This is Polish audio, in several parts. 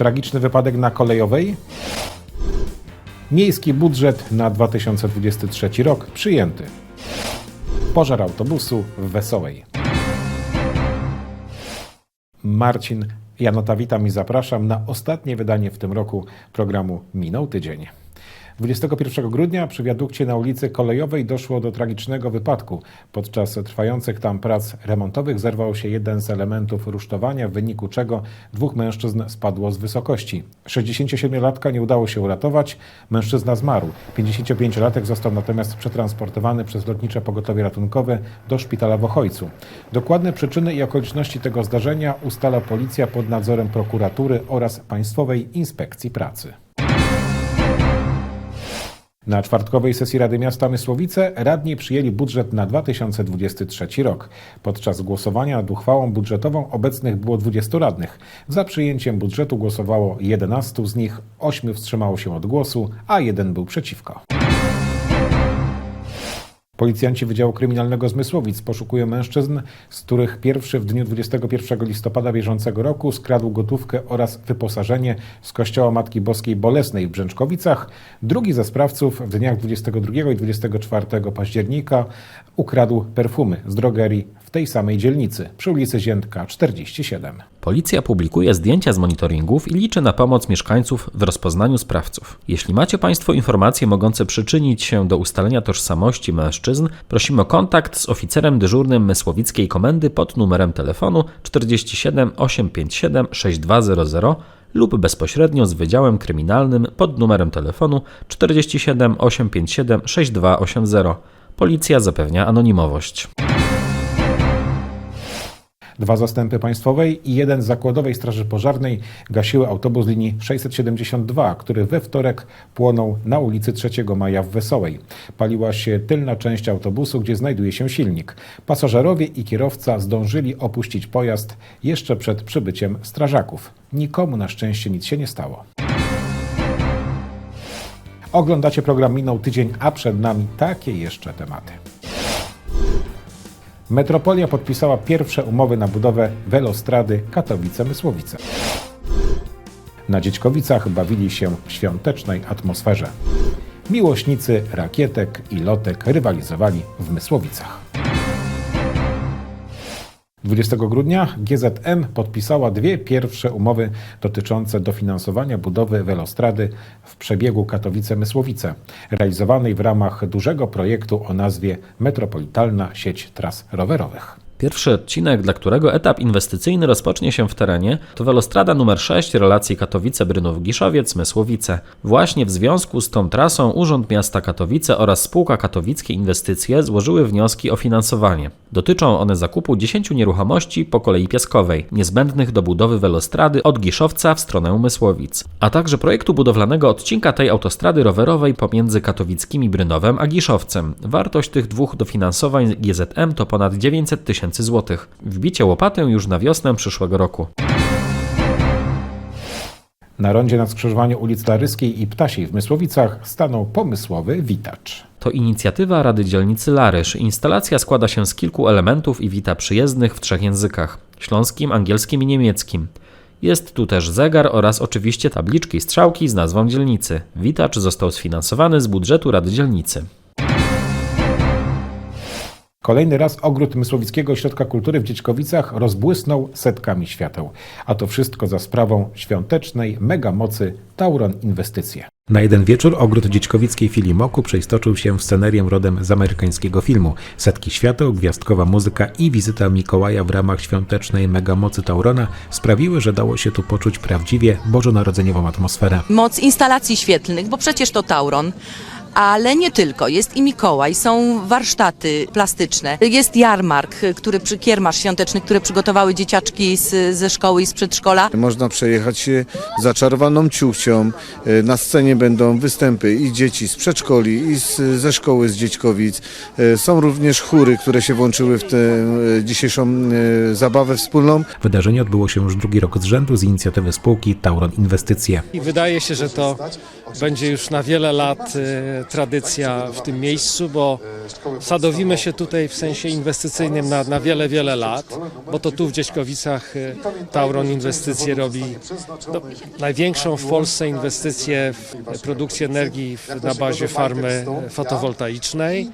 Tragiczny wypadek na kolejowej. Miejski budżet na 2023 rok przyjęty. Pożar autobusu w Wesołej. Marcin Janota, witam i zapraszam na ostatnie wydanie w tym roku programu Minął Tydzień. 21 grudnia przy wiadukcie na ulicy Kolejowej doszło do tragicznego wypadku. Podczas trwających tam prac remontowych zerwał się jeden z elementów rusztowania, w wyniku czego dwóch mężczyzn spadło z wysokości. 67-latka nie udało się uratować, mężczyzna zmarł. 55-latek został natomiast przetransportowany przez lotnicze pogotowie ratunkowe do szpitala w Ochojcu. Dokładne przyczyny i okoliczności tego zdarzenia ustala policja pod nadzorem prokuratury oraz Państwowej Inspekcji Pracy. Na czwartkowej sesji Rady Miasta Mysłowice radni przyjęli budżet na 2023 rok. Podczas głosowania nad uchwałą budżetową obecnych było 20 radnych. Za przyjęciem budżetu głosowało 11 z nich, 8 wstrzymało się od głosu, a jeden był przeciwko. Policjanci Wydziału Kryminalnego z Mysłowic poszukują mężczyzn, z których pierwszy w dniu 21 listopada bieżącego roku skradł gotówkę oraz wyposażenie z kościoła Matki Boskiej Bolesnej w Brzęczkowicach. Drugi ze sprawców w dniach 22 i 24 października ukradł perfumy z drogerii w tej samej dzielnicy przy ulicy Ziętka 47. Policja publikuje zdjęcia z monitoringów i liczy na pomoc mieszkańców w rozpoznaniu sprawców. Jeśli macie Państwo informacje mogące przyczynić się do ustalenia tożsamości mężczyzn, prosimy o kontakt z oficerem dyżurnym Mysłowickiej Komendy pod numerem telefonu 47 857 6200 lub bezpośrednio z Wydziałem Kryminalnym pod numerem telefonu 47 857 6280. Policja zapewnia anonimowość. Dwa zastępy państwowej i jeden z zakładowej Straży Pożarnej gasiły autobus linii 672, który we wtorek płonął na ulicy 3 Maja w Wesołej. Paliła się tylna część autobusu, gdzie znajduje się silnik. Pasażerowie i kierowca zdążyli opuścić pojazd jeszcze przed przybyciem strażaków. Nikomu na szczęście nic się nie stało. Oglądacie program Minął Tydzień, a przed nami takie jeszcze tematy. Metropolia podpisała pierwsze umowy na budowę welostrady Katowice-Mysłowice. Na Dziećkowicach bawili się w świątecznej atmosferze. Miłośnicy rakietek i lotek rywalizowali w Mysłowicach. 20 grudnia GZM podpisała dwie pierwsze umowy dotyczące dofinansowania budowy welostrady w przebiegu Katowice-Mysłowice, realizowanej w ramach dużego projektu o nazwie Metropolitalna Sieć Tras Rowerowych. Pierwszy odcinek, dla którego etap inwestycyjny rozpocznie się w terenie, to welostrada numer 6 relacji Katowice-Brynów-Giszowiec-Mysłowice. Właśnie w związku z tą trasą Urząd Miasta Katowice oraz spółka Katowickie Inwestycje złożyły wnioski o finansowanie. Dotyczą one zakupu 10 nieruchomości po kolei piaskowej, niezbędnych do budowy welostrady od Giszowca w stronę Mysłowic, a także projektu budowlanego odcinka tej autostrady rowerowej pomiędzy katowickimi Brynowem a Giszowcem. Wartość tych dwóch dofinansowań GZM to ponad 900 tysięcy złotych. Wbicie łopatę już na wiosnę przyszłego roku. Na rondzie na skrzyżowaniu ulic Laryskiej i Ptasiej w Mysłowicach stanął pomysłowy witacz. To inicjatywa Rady Dzielnicy Larysz. Instalacja składa się z kilku elementów i wita przyjezdnych w trzech językach: śląskim, angielskim i niemieckim. Jest tu też zegar oraz oczywiście tabliczki i strzałki z nazwą dzielnicy. Witacz został sfinansowany z budżetu Rady Dzielnicy. Kolejny raz ogród Mysłowickiego Ośrodka Kultury w Dziećkowicach rozbłysnął setkami świateł. A to wszystko za sprawą świątecznej megamocy Tauron Inwestycje. Na jeden wieczór ogród dziećkowickiej filii Moku przeistoczył się w scenerię rodem z amerykańskiego filmu. Setki świateł, gwiazdkowa muzyka i wizyta Mikołaja w ramach świątecznej megamocy Taurona sprawiły, że dało się tu poczuć prawdziwie bożonarodzeniową atmosferę. moc instalacji świetlnych, bo przecież to Tauron. Ale nie tylko, jest i Mikołaj, są warsztaty plastyczne, jest jarmark, który przy kiermasz świąteczny, które przygotowały dzieciaczki z, ze szkoły i z przedszkola. Można przejechać się zaczarowaną ciuchcią. E, Na scenie będą występy i dzieci z przedszkoli, i z, ze szkoły z Dziećkowic. E, Są również chóry, które się włączyły w tę e, dzisiejszą zabawę wspólną. Wydarzenie odbyło się już drugi rok z rzędu z inicjatywy spółki Tauron Inwestycje. I wydaje się, że to będzie już na wiele lat tradycja w tym miejscu, bo sadowimy się tutaj w sensie inwestycyjnym na, na wiele, wiele lat, bo to tu w Dziećkowicach e, Tauron inwestycje robi no, największą w Polsce inwestycję w produkcję energii na bazie farmy fotowoltaicznej.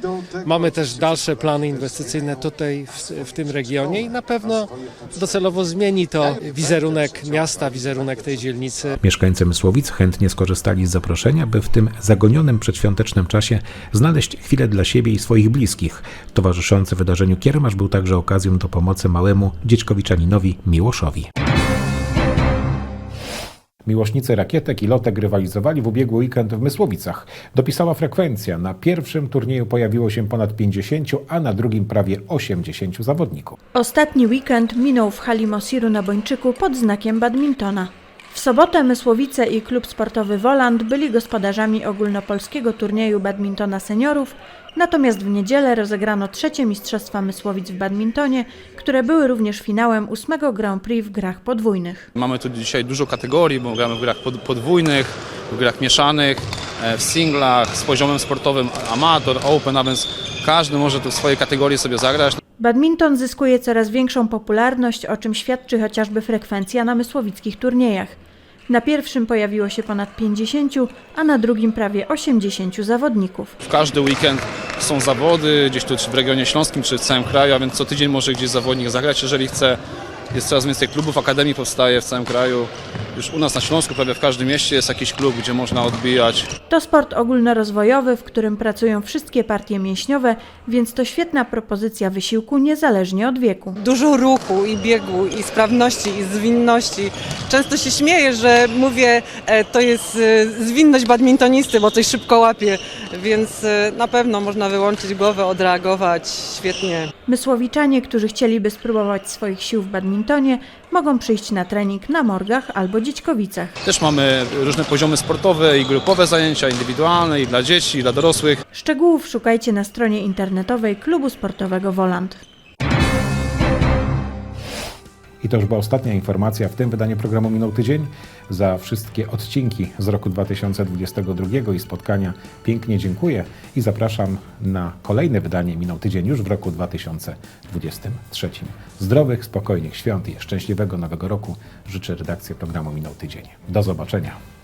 Mamy też dalsze plany inwestycyjne tutaj w, w tym regionie i na pewno docelowo zmieni to wizerunek miasta, wizerunek tej dzielnicy. Mieszkańcy Mysłowic chętnie skorzystali z zaproszenia, by w tym zagonionym przedświątecznym czasie znaleźć chwilę dla siebie i swoich bliskich. Towarzyszący wydarzeniu kiermasz był także okazją do pomocy małemu dzieczkowiczaninowi Miłoszowi. Miłośnicy rakietek i lotek rywalizowali w ubiegły weekend w Mysłowicach. Dopisała frekwencja. Na pierwszym turnieju pojawiło się ponad 50, a na drugim prawie 80 zawodników. Ostatni weekend minął w hali Mosiru na Bończyku pod znakiem badmintona. Sobotę Mysłowice i klub sportowy Woland byli gospodarzami ogólnopolskiego turnieju badmintona seniorów, natomiast w niedzielę rozegrano trzecie Mistrzostwa Mysłowic w badmintonie, które były również finałem ósmego Grand Prix w grach podwójnych. Mamy tu dzisiaj dużo kategorii, bo gramy w grach pod- podwójnych, w grach mieszanych, e, w singlach, z poziomem sportowym amator, open, a więc każdy może tu w swojej kategorii sobie zagrać. Badminton zyskuje coraz większą popularność, o czym świadczy chociażby frekwencja na mysłowickich turniejach. Na pierwszym pojawiło się ponad 50, a na drugim prawie 80 zawodników. W każdy weekend są zawody, gdzieś tu czy w regionie śląskim, czy w całym kraju, a więc co tydzień może gdzieś zawodnik zagrać, jeżeli chce. Jest coraz więcej klubów, akademii powstaje w całym kraju. Już u nas na Śląsku prawie w każdym mieście jest jakiś klub, gdzie można odbijać. To sport ogólnorozwojowy, w którym pracują wszystkie partie mięśniowe, więc to świetna propozycja wysiłku niezależnie od wieku. dużo ruchu i biegu i sprawności i zwinności. Często się śmieję, że mówię, e, to jest e, zwinność badmintonisty, bo coś szybko łapie, więc e, na pewno można wyłączyć głowę, odreagować świetnie. Mysłowiczanie, którzy chcieliby spróbować swoich sił w badmintonie, mogą przyjść na trening na Morgach albo Dziećkowicach. Też mamy różne poziomy sportowe i grupowe zajęcia, indywidualne i dla dzieci, i dla dorosłych. Szczegółów szukajcie na stronie internetowej klubu sportowego Woland. I to już była ostatnia informacja w tym wydaniu programu Minął Tydzień. Za wszystkie odcinki z roku 2022 i spotkania pięknie dziękuję i zapraszam na kolejne wydanie Minął Tydzień już w roku 2023. Zdrowych, spokojnych świąt i szczęśliwego nowego roku życzę redakcja programu Minął Tydzień. Do zobaczenia.